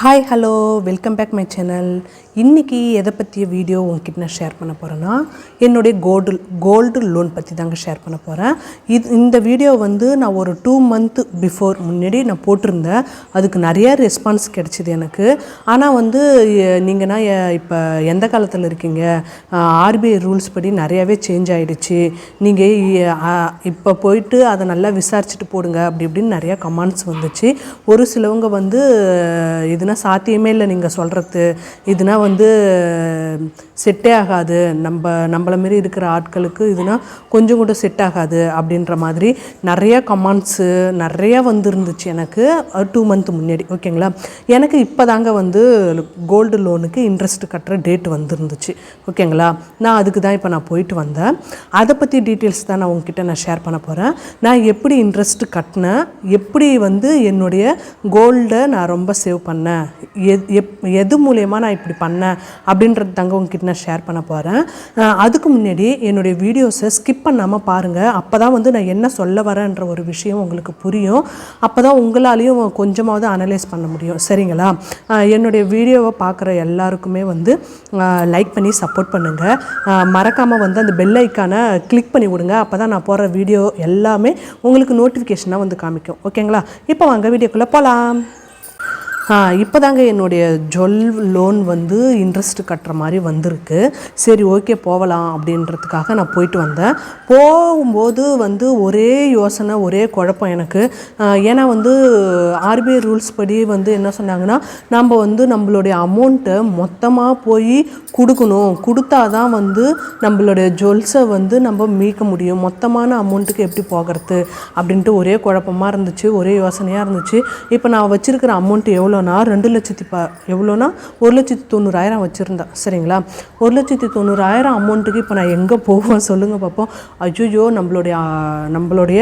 Hi hello welcome back my channel இன்றைக்கி எதை பற்றிய வீடியோ உங்ககிட்ட நான் ஷேர் பண்ண போகிறேன்னா என்னுடைய கோல்டு கோல்டு லோன் பற்றி தாங்க ஷேர் பண்ண போகிறேன் இது இந்த வீடியோ வந்து நான் ஒரு டூ மந்த் பிஃபோர் முன்னாடி நான் போட்டிருந்தேன். அதுக்கு நிறைய ரெஸ்பான்ஸ் கிடச்சிது எனக்கு. ஆனால் வந்து நீங்கன்னா இப்போ எந்த காலத்தில் இருக்கீங்க? ஆர்பிஐ ரூல்ஸ் படி நிறையாவே சேஞ்ச் ஆகிடுச்சு நீங்கள் இப்போ போயிட்டு அதை நல்லா விசாரிச்சுட்டு போடுங்க அப்படி இப்படின்னு நிறையா கமெண்ட்ஸ் வந்துச்சு. ஒரு சிலவங்க வந்து இது இதுனா சாத்தியமே இல்லை நீங்கள் சொல்கிறது இதுனா வந்து செட்டே ஆகாது. நம்ம நம்மள மாரி இருக்கிற ஆட்களுக்கு இதுனா கொஞ்சம் கூட செட் ஆகாது அப்படின்ற மாதிரி நிறைய கமெண்ட்ஸு நிறைய வந்துருந்துச்சு எனக்கு டூ மந்த் முன்னாடி. ஓகேங்களா? எனக்கு இப்போ தாங்க வந்து கோல்டு லோனுக்கு இன்ட்ரெஸ்ட் கட்டுற டேட் வந்துருந்துச்சு. ஓகேங்களா? நான் அதுக்கு தான் இப்போ நான் போயிட்டு வந்தேன். அதை பற்றி டீட்டெயில்ஸ் தான் நான் உங்ககிட்ட நான் ஷேர் பண்ண போகிறேன் நான் எப்படி இன்ட்ரெஸ்ட் கட்டினேன்? எப்படி வந்து என்னுடைய கோல்டை நான் ரொம்ப சேவ் பண்ணேன்? எது எப் எது மூலயமா நான் இப்படி பண்ணேன் அப்படின்றது தாங்க உங்ககிட்ட நான் ஷேர் பண்ண போகிறேன் அதுக்கு முன்னாடி என்னுடைய வீடியோஸை ஸ்கிப் பண்ணாமல் பாருங்கள் அப்போ தான் வந்து நான் என்ன சொல்ல வரேன்ற ஒரு விஷயம் உங்களுக்கு புரியும். அப்போ தான் உங்களாலையும் கொஞ்சமாவது அனலைஸ் பண்ண முடியும். சரிங்களா? என்னுடைய வீடியோவை பார்க்குற எல்லாருக்குமே வந்து லைக் பண்ணி சப்போர்ட் பண்ணுங்கள் மறக்காமல் வந்து அந்த பெல் ஐக்கானை கிளிக் பண்ணி விடுங்க. அப்போ தான் நான் போடுற வீடியோ எல்லாமே உங்களுக்கு நோட்டிஃபிகேஷனாக வந்து காமிக்கும். ஓகேங்களா இப்போ வாங்க வீடியோக்குள்ளே போகலாம் இப்போ தாங்க என்னுடைய ஜுவல் லோன் வந்து இன்ட்ரெஸ்ட் கட்டுற மாதிரி வந்திருக்கு. சரி ஓகே போகலாம் அப்படின்றதுக்காக நான் போயிட்டு வந்தேன். போகும்போது வந்து ஒரே யோசனை ஒரே குழப்பம் எனக்கு. ஏன்னா வந்து ஆர்பிஐ ரூல்ஸ் படி வந்து என்ன சொன்னாங்கன்னா நம்ம வந்து நம்மளுடைய அமௌண்ட்டை மொத்தமாக போய் கொடுக்கணும். கொடுத்தா தான் வந்து நம்மளுடைய ஜுவல்ஸை வந்து நம்ம மீட்க முடியும். மொத்தமான அமௌண்ட்டுக்கு எப்படி போகிறது அப்படின்ட்டு ஒரே குழப்பமாக இருந்துச்சு ஒரே யோசனையாக இருந்துச்சு. இப்போ நான் வச்சுருக்கிற அமௌண்ட் எவ்வளோனா ரெண்டு லட்சத்தி ப எவ்வளோனா ஒரு லட்சத்தி தொண்ணூறாயிரம் வச்சுருந்தேன் சரிங்களா? ஒரு லட்சத்தி தொண்ணூறாயிரம் அமௌண்ட்டுக்கு இப்போ நான் எங்கே போவேன் சொல்லுங்கள் பார்ப்போம் ஐயோ நம்மளுடைய நம்மளுடைய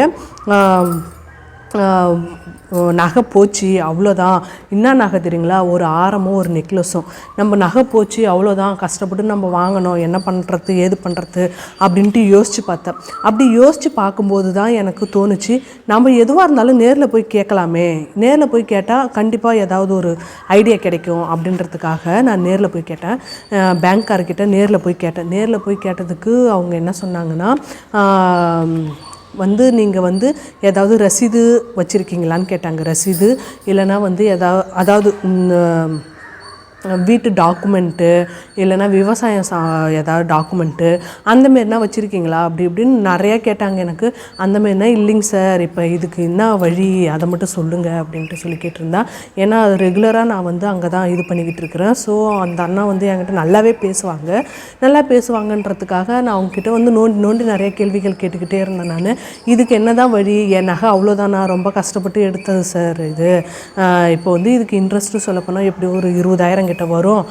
நகை போச்சு அவ்வளோதான் என்ன நகை தெரியுங்களா? ஒரு ஆரமும் ஒரு நெக்லஸும் நம்ம நகை போச்சு அவ்வளோதான் கஷ்டப்பட்டு நம்ம வாங்கணும். என்ன பண்ணுறது ஏது பண்ணுறது அப்படின்ட்டு யோசித்து பார்த்தேன். அப்படி யோசித்து பார்க்கும்போது தான் எனக்கு தோணுச்சு நம்ம எதுவாக இருந்தாலும் நேரில் போய் கேட்கலாமே. நேரில் போய் கேட்டால் கண்டிப்பாக ஏதாவது ஒரு ஐடியா கிடைக்கும் அப்படின்றதுக்காக நான் நேரில் போய் கேட்டேன். பேங்க்காரர்கிட்ட நேரில் போய் கேட்டேன். நேரில் போய் கேட்டதுக்கு அவங்க என்ன சொன்னாங்கன்னா வந்து நீங்கள் வந்து ஏதாவது ரசீது வச்சுருக்கீங்களான்னு கேட்டாங்க. ரசீது இல்லைன்னா வந்து ஏதாவது அதாவது வீட்டு டாக்குமெண்ட்டு இல்லைன்னா விவசாயம் சா ஏதாவது டாக்குமெண்ட்டு அந்த மாரினா வச்சுருக்கீங்களா? அப்படி இப்படின்னு நிறையா கேட்டாங்க எனக்கு. அந்த மாரினா இல்லைங்க சார் இப்போ இதுக்கு என்ன வழி? அதை மட்டும் சொல்லுங்கள் அப்படின்ட்டு சொல்லி கேட்டிருந்தா ஏன்னா அது ரெகுலராக நான் வந்து அங்கே தான் இது பண்ணிக்கிட்டு இருக்கிறேன். ஸோ அந்த அண்ணா வந்து என்கிட்ட நல்லாவே பேசுவாங்க. நல்லா பேசுவாங்கன்றதுக்காக நான் அவங்கக்கிட்ட வந்து நோண்டி நோண்டி நிறைய கேள்விகள் கேட்டுக்கிட்டே இருந்தேன் நான். இதுக்கு என்ன தான் வழி? என் நகை நான் ரொம்ப கஷ்டப்பட்டு எடுத்தது சார் இது. இப்போ வந்து இதுக்கு இன்ட்ரெஸ்ட்டு சொல்லப்போனால் எப்படி ஒரு இருபதாயிரம் கிட்ட வரும்.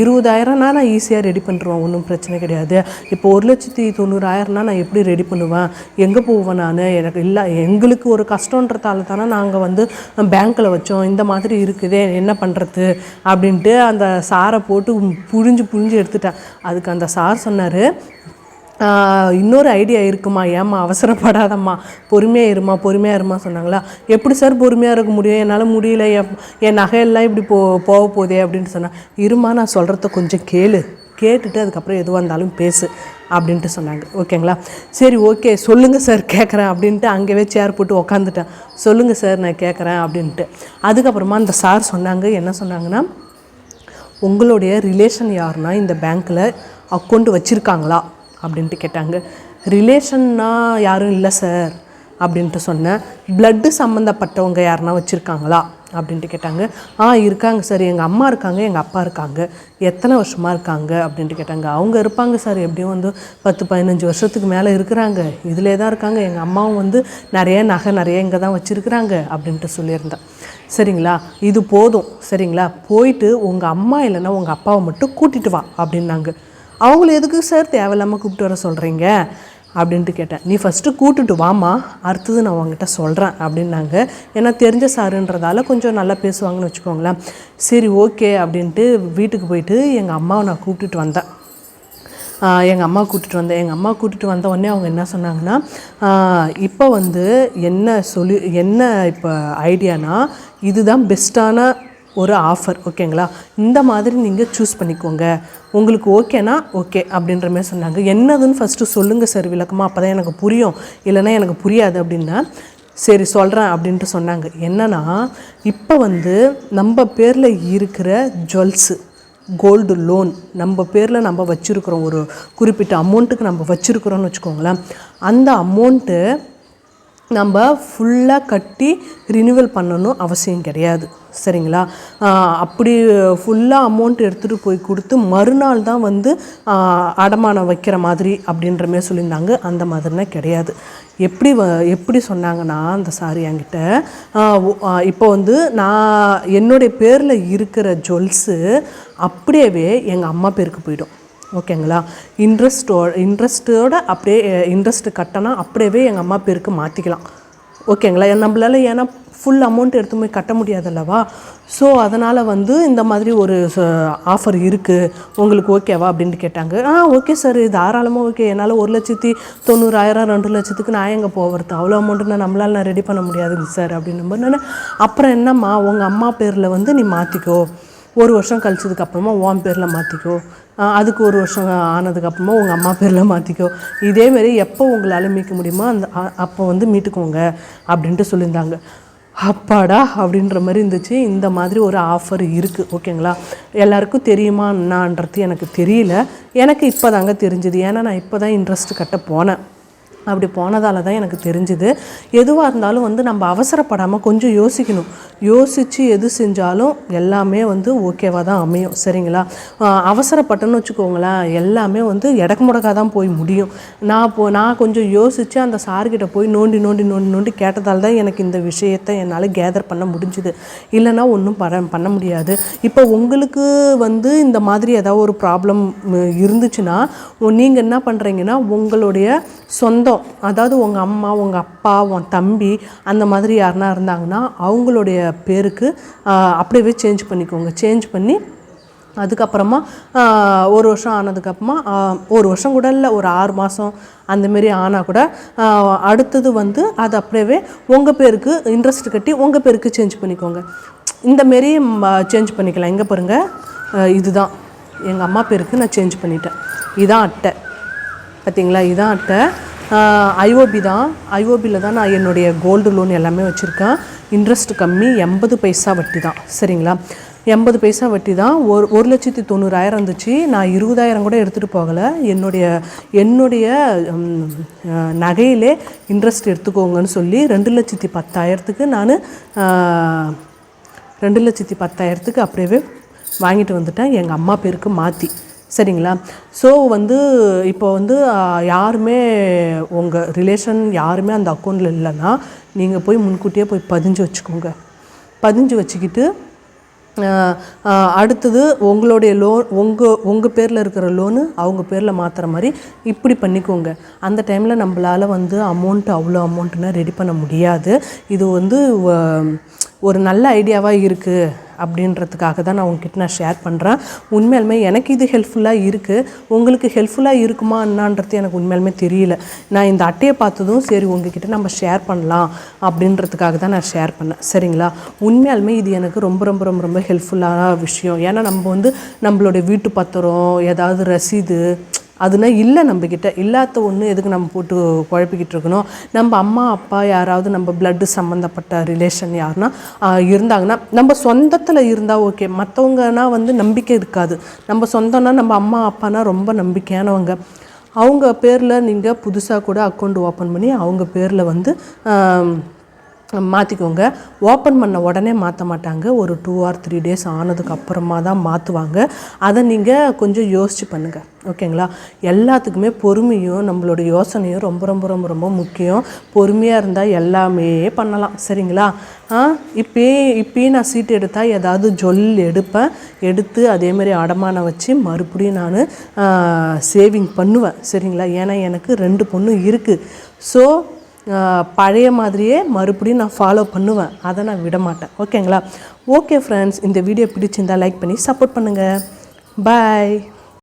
இருபதாயிரம்னா நான் ஈஸியாக ரெடி பண்ணிடுவேன் ஒன்றும் பிரச்சனை கிடையாது. இப்போ ஒரு லட்சத்தி தொண்ணூறாயிரம்னா நான் எப்படி ரெடி பண்ணுவேன்? எங்கே போவேன் நான்? எனக்கு இல்லை எங்களுக்கு ஒரு கஷ்டன்றதால தானே நாங்கள் வந்து பேங்க்கில் வச்சோம். இந்த மாதிரி இருக்குதே என்ன பண்ணுறது அப்படின்ட்டு அந்த சாரை போட்டு புழிஞ்சு புழிஞ்சு எடுத்துட்டேன். அதுக்கு அந்த சார் சொன்னார் இன்னொரு ஐடியா இருக்குமா? ஏம்மா அவசரப்படாதம்மா. பொறுமையாக இருமா பொறுமையாக இருமா சொன்னாங்களா? எப்படி சார் பொறுமையாக இருக்க முடியும்? என்னால் முடியல. என் என் நகையெல்லாம் இப்படி போ போக போதே அப்படின்ட்டு சொன்னேன் இருமா நான் சொல்கிறத கொஞ்சம் கேளு. கேட்டுட்டு அதுக்கப்புறம் எதுவாக இருந்தாலும் பேசு அப்படின்ட்டு சொன்னாங்க. ஓகேங்களா சரி ஓகே சொல்லுங்கள் சார் கேட்குறேன் அப்படின்ட்டு அங்கேயே சேர் போட்டு உக்காந்துட்டேன். சொல்லுங்கள் சார் நான் கேட்குறேன் அப்படின்ட்டு. அதுக்கப்புறமா அந்த சார் சொன்னாங்க என்ன சொன்னாங்கன்னா உங்களுடைய ரிலேஷன் யாருன்னா இந்த பேங்க்கில் அக்கௌண்ட் வச்சுருக்காங்களா? அப்படின்ட்டு கேட்டாங்க. ரிலேஷன்னா யாரும் இல்லை சார் அப்படின்ட்டு சொன்னேன் பிளட்டு சம்மந்தப்பட்டவங்க யாருன்னா வச்சுருக்காங்களா? அப்படின்ட்டு கேட்டாங்க. ஆ இருக்காங்க சார். எங்கள் அம்மா இருக்காங்க எங்கள் அப்பா இருக்காங்க. எத்தனை வருஷமாக இருக்காங்க? அப்படின்ட்டு கேட்டாங்க. அவங்க இருப்பாங்க சார். எப்படியும் வந்து பத்து பதினஞ்சு வருஷத்துக்கு மேலே இருக்கிறாங்க. இதிலே தான் இருக்காங்க. எங்கள் அம்மாவும் வந்து நிறைய நகை நிறைய இங்கே தான் வச்சுருக்குறாங்க அப்படின்ட்டு சொல்லியிருந்தேன் சரிங்களா இது போதும். சரிங்களா போயிட்டு உங்கள் அம்மா இல்லைன்னா உங்கள் அப்பாவை மட்டும் கூட்டிகிட்டு வா அப்படின்னாங்க. அவங்கள எதுக்கு சார் தேவையில்லாமல் கூப்பிட்டு வர சொல்கிறீங்க அப்படின்ட்டு கேட்டேன். நீ ஃபஸ்ட்டு கூட்டுட்டு வாமா அடுத்தது நான் உங்ககிட்ட சொல்கிறேன் அப்படின்னாங்க. ஏன்னா தெரிஞ்ச சாருன்றதால கொஞ்சம் நல்லா பேசுவாங்கன்னு வச்சுக்கோங்களேன். சரி ஓகே அப்படின்ட்டு வீட்டுக்கு போயிட்டு எங்கள் அம்மாவை நான் கூப்பிட்டுட்டு வந்தேன். எங்கள் அம்மா கூட்டிட்டு வந்தேன். எங்கள் அம்மா கூட்டிட்டு வந்த உடனே அவங்க என்ன சொன்னாங்கன்னா இப்போ வந்து என்ன சொல்லி என்ன இப்போ ஐடியானா இதுதான் பெஸ்ட்டான ஒரு ஆஃபர் ஓகேங்களா இந்த மாதிரி நீங்கள் சூஸ் பண்ணிக்கோங்க. உங்களுக்கு ஓகேனா ஓகே அப்படின்ற மாதிரி சொன்னாங்க. என்னதுன்னு ஃபஸ்ட்டு சொல்லுங்கள் சார் விளக்கமாக அப்போ தான் எனக்கு புரியும். இல்லைன்னா எனக்கு புரியாது அப்படின்னா சரி சொல்கிறேன் அப்படின்ட்டு சொன்னாங்க. என்னன்னா இப்போ வந்து நம்ம பேரில் இருக்கிற ஜுவல்ஸு கோல்டு லோன் நம்ம பேரில் நம்ம வச்சுருக்குறோம். ஒரு குறிப்பிட்ட அமௌண்ட்டுக்கு நம்ம வச்சுருக்குறோன்னு வச்சுக்கோங்களேன். அந்த அமௌண்ட்டு நம்ம ஃபுல்லாக கட்டி ரினிவல் பண்ணணும் அவசியம் கிடையாது. சரிங்களா? அப்படி ஃபுல்லாக அமௌண்ட் எடுத்துகிட்டு போய் கொடுத்து மறுநாள் தான் வந்து அடமானம் வைக்கிற மாதிரி அப்படின்ற மாதிரி சொல்லியிருந்தாங்க. அந்த மாதிரினா கிடையாது. எப்படி வ எப்படி சொன்னாங்கன்னா அந்த சாரி என்கிட்ட இப்போ வந்து நான் என்னுடைய பேரில் இருக்கிற ஜுவல்ஸு அப்படியே எங்கள் அம்மா பேருக்கு போயிடும். ஓகேங்களா? இன்ட்ரெஸ்டோ இன்ட்ரெஸ்ட்டோட அப்படியே இன்ட்ரெஸ்ட் கட்டினா அப்படியே எங்கள் அம்மா பேருக்கு மாற்றிக்கலாம் ஓகேங்களா? ஏன் ஏன்னா ஃபுல் அமௌண்ட் எடுத்து போய் கட்ட முடியாதல்லவா? ஸோ அதனால் வந்து இந்த மாதிரி ஒரு ஆஃபர் இருக்குது உங்களுக்கு ஓகேவா அப்படின்ட்டு கேட்டாங்க. ஆ ஓகே சார் தாராளமாக ஓகே என்னால் ஒரு லட்சத்தி தொண்ணூறாயிரம் ரெண்டு லட்சத்துக்கு நான் எங்கே போகிறது அவ்வளோ அமௌண்ட்டு நான் நம்மளால் நான் ரெடி பண்ண முடியாதுங்க சார் அப்படின்னும் நான் அப்புறம் என்னம்மா? உங்கள் அம்மா பேரில் வந்து நீ மாற்றிக்கோ ஒரு வருஷம் கழிச்சதுக்கப்புறமா உன் பேரில் மாற்றிக்கோ அதுக்கு ஒரு வருஷம் ஆனதுக்கப்புறமா உங்கள் அம்மா பேரில் மாற்றிக்கோ இதேமாரி எப்போ உங்களால் மீட்க முடியுமோ அந்த அப்போ வந்து மீட்டுக்கோங்க அப்படின்ட்டு சொல்லியிருந்தாங்க. அப்பாடா அப்படின்ற மாதிரி இருந்துச்சு. இந்த மாதிரி ஒரு ஆஃபர் இருக்குது ஓகேங்களா? எல்லாருக்கும் தெரியுமா என்னான்றது எனக்கு தெரியல. எனக்கு இப்போ தாங்க தெரிஞ்சுது. ஏன்னா நான் இப்போ தான் இன்ட்ரெஸ்ட் கட்ட போனேன். அப்படி போனதால தான் எனக்கு தெரிஞ்சுது. எதுவாக இருந்தாலும் வந்து நம்ம அவசரப்படாமல் கொஞ்சம் யோசிக்கணும். யோசித்து எது செஞ்சாலும் எல்லாமே வந்து ஓகேவாக தான் அமையும். சரிங்களா? அவசரப்பட்டேன்னு வச்சுக்கோங்களேன் எல்லாமே வந்து இடக்கு முடக்காக தான் போய் முடியும். நான் போ நான் கொஞ்சம் யோசித்து அந்த சார்கிட்ட போய் நோண்டி நோண்டி நோண்டி நோண்டி கேட்டதால் தான் எனக்கு இந்த விஷயத்தை என்னால் கேதர் பண்ண முடிஞ்சுது. இல்லைன்னா ஒன்றும் பண்ண பண்ண முடியாது. இப்போ உங்களுக்கு வந்து இந்த மாதிரி ஏதாவது ஒரு ப்ராப்ளம் இருந்துச்சுன்னா நீங்கள் என்ன பண்ணுறீங்கன்னா உங்களுடைய சொந்தம் அதாவது உங்கள் அம்மா உங்கள் அப்பா உன் தம்பி அந்த மாதிரி யாருனா இருந்தாங்கன்னா அவங்களுடைய பேருக்கு அப்படியே சேஞ்ச் பண்ணிக்கோங்க. சேஞ்ச் பண்ணி அதுக்கப்புறமா ஒரு வருஷம் ஆனதுக்கப்புறமா ஒரு வருஷம் கூட இல்லை ஒரு ஆறு மாதம் அந்தமாரி ஆனால் கூட அடுத்தது வந்து அது அப்படியே உங்கள் பேருக்கு இன்ட்ரெஸ்ட் கட்டி உங்கள் பேருக்கு சேஞ்ச் பண்ணிக்கோங்க. இந்தமாரி சேஞ்ச் பண்ணிக்கலாம். எங்கே பாருங்கள் இதுதான். எங்கள் அம்மா பேருக்கு நான் சேஞ்ச் பண்ணிட்டேன். இதான் அட்டை. பார்த்தீங்களா இதான் அட்டை. ஐஓபி தான். ஐஓபியில் தான் நான் என்னுடைய கோல்டு லோன் எல்லாமே வச்சுருக்கேன். இன்ட்ரெஸ்ட் கம்மி எண்பது பைசா வட்டி தான். சரிங்களா? எண்பது பைசா வட்டி தான். ஒரு ஒரு லட்சத்தி தொண்ணூறாயிரம் இருந்துச்சு. நான் இருபதாயிரம் கூட எடுத்துகிட்டு போகலை. என்னுடைய என்னுடைய நகையிலே இன்ட்ரெஸ்ட் எடுத்துக்கோங்கன்னு சொல்லி ரெண்டு லட்சத்தி பத்தாயிரத்துக்கு நான் ரெண்டு லட்சத்தி பத்தாயிரத்துக்கு அப்படியே வாங்கிட்டு வந்துட்டேன். எங்கள் அம்மா பேருக்கு மாற்றி சரிங்களா? ஸோ வந்து இப்போ வந்து யாருமே உங்கள் ரிலேஷன் யாருமே அந்த அக்கௌண்ட்டில் இல்லைன்னா நீங்கள் போய் முன்கூட்டியே போய் பதிஞ்சு வச்சுக்கோங்க. பதிஞ்சு வச்சுக்கிட்டு அடுத்தது உங்களுடைய லோன் உங்கள் உங்கள் பேரில் இருக்கிற லோனு அவங்க பேரில் மாற்றுற மாதிரி இப்படி பண்ணிக்கோங்க. அந்த டைமில் நம்மளால் வந்து அமௌண்ட் அவ்வளோ அமௌண்ட்டுனா ரெடி பண்ண முடியாது. இது வந்து ஒரு நல்ல ஐடியாவாக இருக்குது அப்படின்றதுக்காக தான் நான் உங்ககிட்ட நான் ஷேர் பண்ணுறேன் உண்மையாலுமே எனக்கு இது ஹெல்ப்ஃபுல்லாக இருக்குது உங்களுக்கு ஹெல்ப்ஃபுல்லாக இருக்குமா என்னான்றது எனக்கு உண்மையாலுமே தெரியல. நான் இந்த அட்டையை பார்த்ததும் சரி உங்ககிட்ட நம்ம ஷேர் பண்ணலாம் அப்படின்றதுக்காக தான் நான் ஷேர் பண்ணேன். சரிங்களா? உண்மையாலுமே இது எனக்கு ரொம்ப ரொம்ப ரொம்ப ரொம்ப ஹெல்ப்ஃபுல்லான விஷயம். ஏன்னா நம்ம வந்து நம்மளுடைய வீட்டு பத்திரம் ஏதாவது ரசீது அதுனா இல்லை நம்மக்கிட்ட இல்லாத ஒன்று எதுக்கு நம்ம போட்டு குழப்பிக்கிட்டு இருக்கணும்? நம்ம அம்மா அப்பா யாராவது நம்ம பிளட்டு சம்மந்தப்பட்ட ரிலேஷன் யாருன்னா இருந்தாங்கன்னா நம்ம சொந்தத்தில் இருந்தால் ஓகே மற்றவங்கன்னா வந்து நம்பிக்கை இருக்காது. நம்ம சொந்தம்னா நம்ம அம்மா அப்பானா ரொம்ப நம்பிக்கையானவங்க. அவங்க பேரில் நீங்கள் புதுசாக கூட அக்கௌண்ட் ஓப்பன் பண்ணி அவங்க பேரில் வந்து மாற்றிக்கோங்க ஓப்பன் பண்ண உடனே மாற்ற மாட்டாங்க. ஒரு டூ ஆர் த்ரீ டேஸ் ஆனதுக்கு அப்புறமா தான் மாற்றுவாங்க அதை நீங்கள் கொஞ்சம் யோசிச்சு பண்ணுங்கள் ஓகேங்களா எல்லாத்துக்குமே பொறுமையும் நம்மளோட யோசனையும் ரொம்ப ரொம்ப ரொம்ப ரொம்ப முக்கியம். பொறுமையாக இருந்தால் எல்லாமே பண்ணலாம். சரிங்களா? ஆ? இப்பயே இப்பயே நான் சீட்டு எடுத்தால் ஏதாவது ஜொல் எடுப்பேன். எடுத்து அதேமாதிரி அடமானம் வச்சு மறுபடியும் நான் சேவிங் பண்ணுவேன். சரிங்களா? ஏன்னா எனக்கு ரெண்டு பொண்ணு இருக்குது ஸோ பழைய மாதிரியே மறுபடியும் நான் ஃபாலோ பண்ணுவேன். அதை நான் விட மாட்டேன். ஓகேங்களா ஓகே ஃப்ரெண்ட்ஸ் இந்த வீடியோ பிடிச்சிருந்தா லைக் பண்ணி சப்போர்ட் பண்ணுங்கள் பாய்